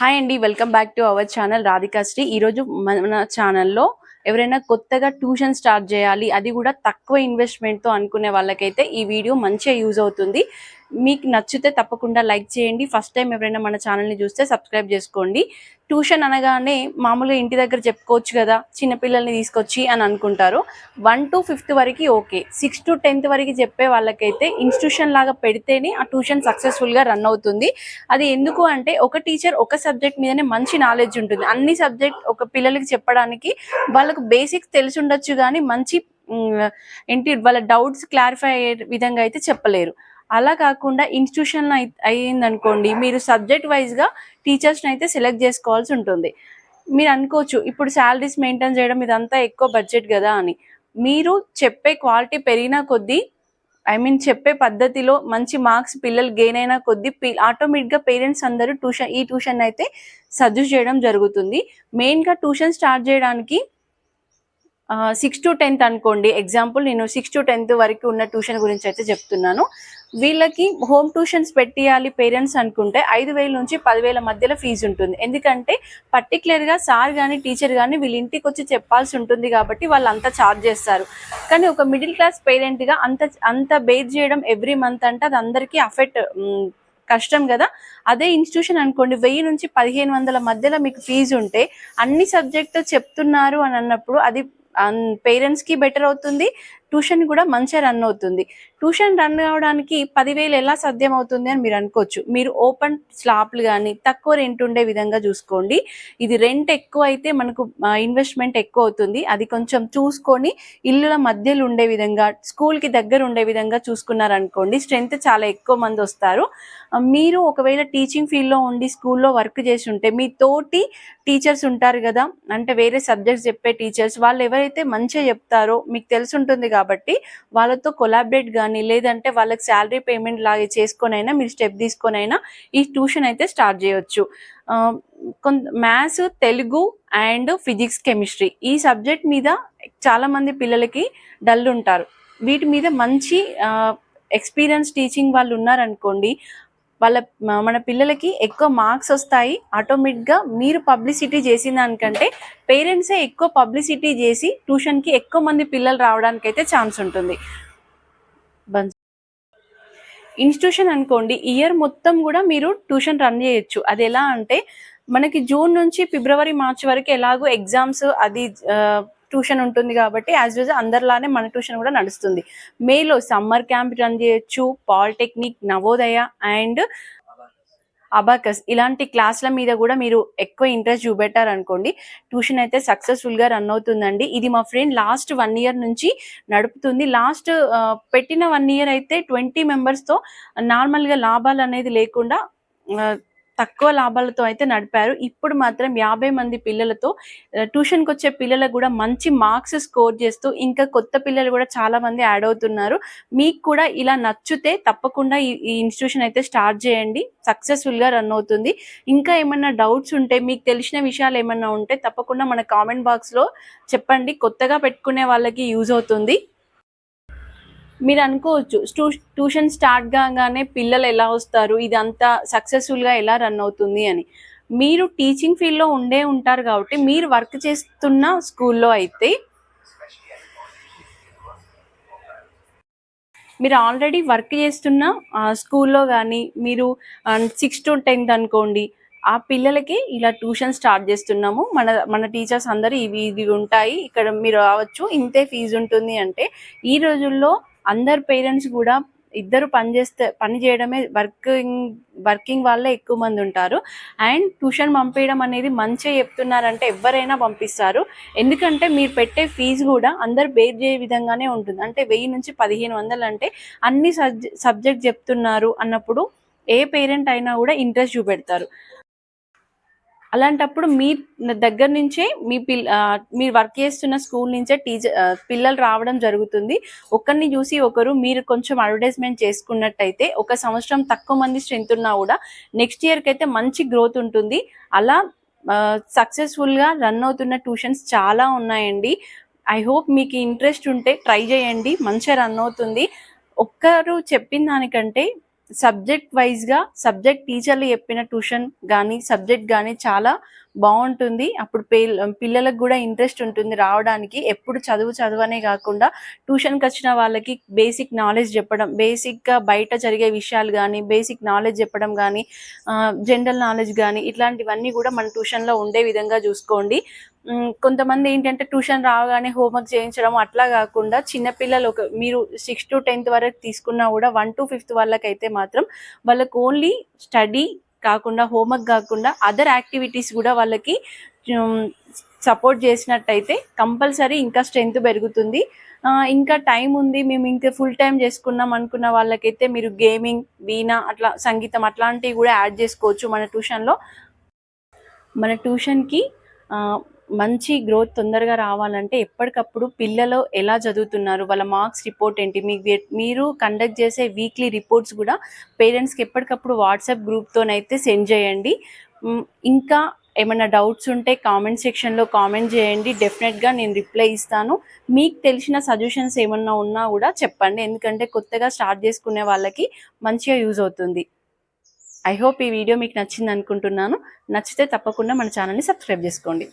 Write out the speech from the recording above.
Hi అండి welcome back to our channel Radhikasri ఈరోజు మన ఛానల్లో ఎవరైనా కొత్తగా ట్యూషన్ స్టార్ట్ చేయాలి అది కూడా తక్కువ ఇన్వెస్ట్మెంట్తో అనుకునే వాళ్ళకైతే ఈ వీడియో మంచిగా యూజ్ అవుతుంది. మీకు నచ్చితే తప్పకుండా లైక్ చేయండి. ఫస్ట్ టైం ఎవరైనా మన ఛానల్ని చూస్తే సబ్స్క్రైబ్ చేసుకోండి. ట్యూషన్ అనగానే మామూలుగా ఇంటి దగ్గర చెప్పుకోవచ్చు కదా చిన్నపిల్లల్ని తీసుకొచ్చి అని అనుకుంటారు. వన్ టు ఫిఫ్త్ వరకు ఓకే సిక్స్ టు టెన్త్ వరకు చెప్పే వాళ్ళకైతే ఇన్స్టిట్యూషన్ లాగా పెడితేనే ఆ ట్యూషన్ సక్సెస్ఫుల్గా రన్ అవుతుంది. అది ఎందుకు అంటే ఒక టీచర్ ఒక సబ్జెక్ట్ మీదనే మంచి నాలెడ్జ్ ఉంటుంది. అన్ని సబ్జెక్ట్ ఒక పిల్లలకి చెప్పడానికి వాళ్ళకు బేసిక్స్ తెలిసి ఉండొచ్చు కానీ మంచి ఏంటి వాళ్ళ డౌట్స్ క్లారిఫై అయ్యే విధంగా అయితే చెప్పలేరు. అలా కాకుండా ఇన్స్టిట్యూషన్ అయ్యింది అనుకోండి మీరు సబ్జెక్ట్ వైజ్గా టీచర్స్ని అయితే సెలెక్ట్ చేసుకోవాల్సి ఉంటుంది. మీరు అనుకోవచ్చు ఇప్పుడు శాలరీస్ మెయింటైన్ చేయడం ఇదంతా ఎక్కువ బడ్జెట్ కదా అని. మీరు చెప్పే క్వాలిటీ పెరిగిన కొద్దీ ఐ మీన్ చెప్పే పద్ధతిలో మంచి మార్క్స్ పిల్లలు గెయిన్ అయిన కొద్దీ ఆటోమేటిక్గా పేరెంట్స్ అందరూ ట్యూషన్ ఈ ట్యూషన్ అయితే సజెస్ట్ చేయడం జరుగుతుంది. మెయిన్గా ట్యూషన్ స్టార్ట్ చేయడానికి సిక్స్ టు టెన్త్ అనుకోండి. ఎగ్జాంపుల్ నేను సిక్స్ టు టెన్త్ వరకు ఉన్న ట్యూషన్ గురించి అయితే చెప్తున్నాను. వీళ్ళకి హోమ్ ట్యూషన్స్ పెట్టియాలి పేరెంట్స్ అనుకుంటే ఐదు వేల నుంచి పదివేల మధ్యలో ఫీజు ఉంటుంది. ఎందుకంటే పర్టికులర్గా సార్ కానీ టీచర్ కానీ వీళ్ళ ఇంటికి వచ్చి చెప్పాల్సి ఉంటుంది కాబట్టి వాళ్ళు అంత ఛార్జ్ చేస్తారు. కానీ ఒక మిడిల్ క్లాస్ పేరెంట్గా అంత అంత బేర్ చేయడం ఎవ్రీ మంత్ అంటే అది అందరికీ అఫెక్ట్ కష్టం కదా. అదే ఇన్స్టిట్యూషన్ అనుకోండి వెయ్యి నుంచి పదిహేను వందల మధ్యలో మీకు ఫీజు ఉంటే అన్ని సబ్జెక్టు చెప్తున్నారు అని అన్నప్పుడు అది పేరెంట్స్కి బెటర్ అవుతుంది. ట్యూషన్ కూడా మంచిగా రన్ అవుతుంది. ట్యూషన్ రన్ అవడానికి పదివేలు ఎలా సాధ్యం అవుతుంది అని మీరు అనుకోవచ్చు. మీరు ఓపెన్ స్లాప్లు కానీ తక్కువ రెంట్ ఉండే విధంగా చూసుకోండి. ఇది రెంట్ ఎక్కువ అయితే మనకు ఇన్వెస్ట్మెంట్ ఎక్కువ అవుతుంది. అది కొంచెం చూసుకొని ఇల్లుల మధ్యలో ఉండే విధంగా స్కూల్కి దగ్గర ఉండే విధంగా చూసుకున్నారనుకోండి స్ట్రెంత్ చాలా ఎక్కువ మంది వస్తారు. మీరు ఒకవేళ టీచింగ్ ఫీల్డ్లో ఉండి స్కూల్లో వర్క్ చేసి ఉంటే మీ తోటి టీచర్స్ ఉంటారు కదా అంటే వేరే సబ్జెక్ట్స్ చెప్పే టీచర్స్ వాళ్ళు ఎవరైతే మంచిగా చెప్తారో మీకు తెలిసి ఉంటుంది కాబట్టి కాబట్టి వాళ్ళతో కొలాబరేట్ కానీ లేదంటే వాళ్ళకి శాలరీ పేమెంట్ లాగా చేసుకొనైనా మీరు స్టెప్ తీసుకొనైనా ఈ ట్యూషన్ అయితే స్టార్ట్ చేయొచ్చు. కొంత maths Telugu and physics chemistry ఈ సబ్జెక్ట్ మీద చాలామంది పిల్లలకి డల్ ఉంటారు. వీటి మీద మంచి ఎక్స్పీరియన్స్ టీచింగ్ వాళ్ళు ఉన్నారనుకోండి వాళ్ళ మన పిల్లలకి ఎక్కువ మార్క్స్ వస్తాయి. ఆటోమేటిక్గా మీరు పబ్లిసిటీ చేసిన దానికంటే పేరెంట్సే ఎక్కువ పబ్లిసిటీ చేసి ట్యూషన్కి ఎక్కువ మంది పిల్లలు రావడానికి అయితే ఛాన్స్ ఉంటుంది. ఇన్స్టిట్యూషన్ అనుకోండి ఇయర్ మొత్తం కూడా మీరు ట్యూషన్ రన్ చేయొచ్చు. అది ఎలా అంటే మనకి జూన్ నుంచి ఫిబ్రవరి మార్చ్ వరకు ఎలాగో ఎగ్జామ్స్ అది ట్యూషన్ ఉంటుంది కాబట్టి యాజ్ యూజ్ అందరిలానే మన ట్యూషన్ కూడా నడుస్తుంది. మేలో సమ్మర్ క్యాంప్ రన్ చేయొచ్చు పాలిటెక్నిక్ నవోదయ అండ్ అబాకస్. ఇలాంటి క్లాసుల మీద కూడా మీరు ఎక్కువ ఇంట్రెస్ట్ చూపెట్టారనుకోండి ట్యూషన్ అయితే సక్సెస్ఫుల్గా రన్ అవుతుందండి. ఇది మా ఫ్రెండ్ లాస్ట్ వన్ ఇయర్ నుంచి నడుపుతుంది. లాస్ట్ పెట్టిన వన్ ఇయర్ అయితే ట్వంటీ మెంబర్స్తో నార్మల్గా లాభాలు అనేది లేకుండా తక్కువ లాభాలతో అయితే నడిపారు. ఇప్పుడు మాత్రం యాభై మంది పిల్లలతో ట్యూషన్కి వచ్చే పిల్లలకు కూడా మంచి మార్క్స్ స్కోర్ చేస్తూ ఇంకా కొత్త పిల్లలు కూడా చాలా మంది యాడ్ అవుతున్నారు. మీకు కూడా ఇలా నచ్చితే తప్పకుండా ఈ ఇన్స్టిట్యూషన్ అయితే స్టార్ట్ చేయండి. సక్సెస్ఫుల్గా రన్ అవుతుంది. ఇంకా ఏమైనా డౌట్స్ ఉంటే మీకు తెలిసిన విషయాలు ఏమైనా ఉంటే తప్పకుండా మన కామెంట్ బాక్స్లో చెప్పండి. కొత్తగా పెట్టుకునే వాళ్ళకి యూజ్ అవుతుంది. మీరు అనుకోవచ్చు ట్యూషన్ స్టార్ట్ కాగానే పిల్లలు ఎలా వస్తారు ఇదంతా సక్సెస్ఫుల్గా ఎలా రన్ అవుతుంది అని. మీరు టీచింగ్ ఫీల్డ్లో ఉండే ఉంటారు కాబట్టి మీరు వర్క్ చేస్తున్న స్కూల్లో అయితే మీరు ఆల్రెడీ వర్క్ చేస్తున్న స్కూల్లో కానీ మీరు సిక్స్ టు టెన్త్ అనుకోండి ఆ పిల్లలకి ఇలా ట్యూషన్ స్టార్ట్ చేస్తున్నాము. మన మన టీచర్స్ అందరూ ఇవి ఇవి ఉంటాయి. ఇక్కడ మీరు రావచ్చు ఇంతే ఫీజు ఉంటుంది అంటే ఈ రోజుల్లో అందరు పేరెంట్స్ కూడా ఇద్దరు పని చేస్తే పని చేయడమే వర్కింగ్ వర్కింగ్ వాళ్ళే ఎక్కువ మంది ఉంటారు. అండ్ ట్యూషన్ పంపించడం అనేది మంచిగా చెప్తున్నారంటే ఎవరైనా పంపిస్తారు. ఎందుకంటే మీరు పెట్టే ఫీజు కూడా అందరు బేర్ చేయ విధంగానే ఉంటుంది. అంటే వెయ్యి నుంచి పదిహేను వందలు అంటే అన్ని సబ్జెక్ట్ చెప్తున్నారు అన్నప్పుడు ఏ పేరెంట్ అయినా కూడా ఇంట్రెస్ట్ చూపెడతారు. అలాంటప్పుడు మీ దగ్గర నుంచే మీ పిల్ మీరు వర్క్ చేస్తున్న స్కూల్ నుంచే టీచర్ పిల్లలు రావడం జరుగుతుంది. ఒకరిని చూసి ఒకరు మీరు కొంచెం అడ్వర్టైజ్మెంట్ చేసుకున్నట్టయితే ఒక సంవత్సరం తక్కువ మంది స్ట్రెంత్ ఉన్నా కూడా నెక్స్ట్ ఇయర్కి అయితే మంచి గ్రోత్ ఉంటుంది. అలా సక్సెస్ఫుల్గా రన్ అవుతున్న ట్యూషన్స్ చాలా ఉన్నాయండి. ఐ హోప్ మీకు ఇంట్రెస్ట్ ఉంటే ట్రై చేయండి. మంచిగా రన్ అవుతుంది. ఒక్కరు చెప్పిన దానికంటే సబ్జెక్ట్ వైజ్గా సబ్జెక్ట్ టీచర్లు చెప్పిన ట్యూషన్ కానీ సబ్జెక్ట్ కానీ చాలా బాగుంటుంది. అప్పుడు పిల్లలకు కూడా ఇంట్రెస్ట్ ఉంటుంది రావడానికి. ఎప్పుడు చదువు చదువనే కాకుండా ట్యూషన్కి వచ్చిన వాళ్ళకి బేసిక్ నాలెడ్జ్ చెప్పడం బేసిక్గా బయట జరిగే విషయాలు కానీ బేసిక్ నాలెడ్జ్ చెప్పడం కానీ జనరల్ నాలెడ్జ్ కానీ ఇట్లాంటివన్నీ కూడా మన ట్యూషన్లో ఉండే విధంగా చూసుకోండి. కొంతమంది ఏంటంటే ట్యూషన్ రాగానే హోంవర్క్ చేయించడం అట్లా కాకుండా చిన్నపిల్లలు ఒక మీరు సిక్స్త్ టు టెన్త్ వరకు తీసుకున్నా కూడా వన్ టు ఫిఫ్త్ వాళ్ళకైతే మాత్రం వాళ్ళకు ఓన్లీ స్టడీ కాకుండా హోంవర్క్ కాకుండా అదర్ యాక్టివిటీస్ కూడా వాళ్ళకి సపోర్ట్ చేసినట్టయితే కంపల్సరీ ఇంకా స్ట్రెంగ్త్ పెరుగుతుంది. ఇంకా టైం ఉంది మేము ఇంకా ఫుల్ టైం చేసుకున్నాం అనుకున్న వాళ్ళకైతే మీరు గేమింగ్ వీణా అట్లా సంగీతం అట్లాంటివి కూడా యాడ్ చేసుకోవచ్చు మన ట్యూషన్లో మన ట్యూషన్కి మంచి గ్రోత్ తొందరగా రావాలంటే ఎప్పటికప్పుడు పిల్లలు ఎలా చదువుతున్నారు వాళ్ళ మార్క్స్ రిపోర్ట్ ఏంటి? మీకు మీరు కండక్ట్ చేసే వీక్లీ రిపోర్ట్స్ కూడా పేరెంట్స్కి ఎప్పటికప్పుడు వాట్సాప్ గ్రూప్తోనైతే సెండ్ చేయండి. ఇంకా ఏమైనా డౌట్స్ ఉంటే కామెంట్ సెక్షన్లో కామెంట్ చేయండి. డెఫినెట్గా నేను రిప్లై ఇస్తాను. మీకు తెలిసిన సజెషన్స్ ఏమన్నా ఉన్నా కూడా చెప్పండి. ఎందుకంటే కొత్తగా స్టార్ట్ చేసుకునే వాళ్ళకి మంచిగా యూజ్ అవుతుంది. ఐ హోప్ ఈ వీడియో మీకు నచ్చింది అనుకుంటున్నాను నచ్చితే తప్పకుండా మన ఛానల్ని సబ్స్క్రైబ్ చేసుకోండి.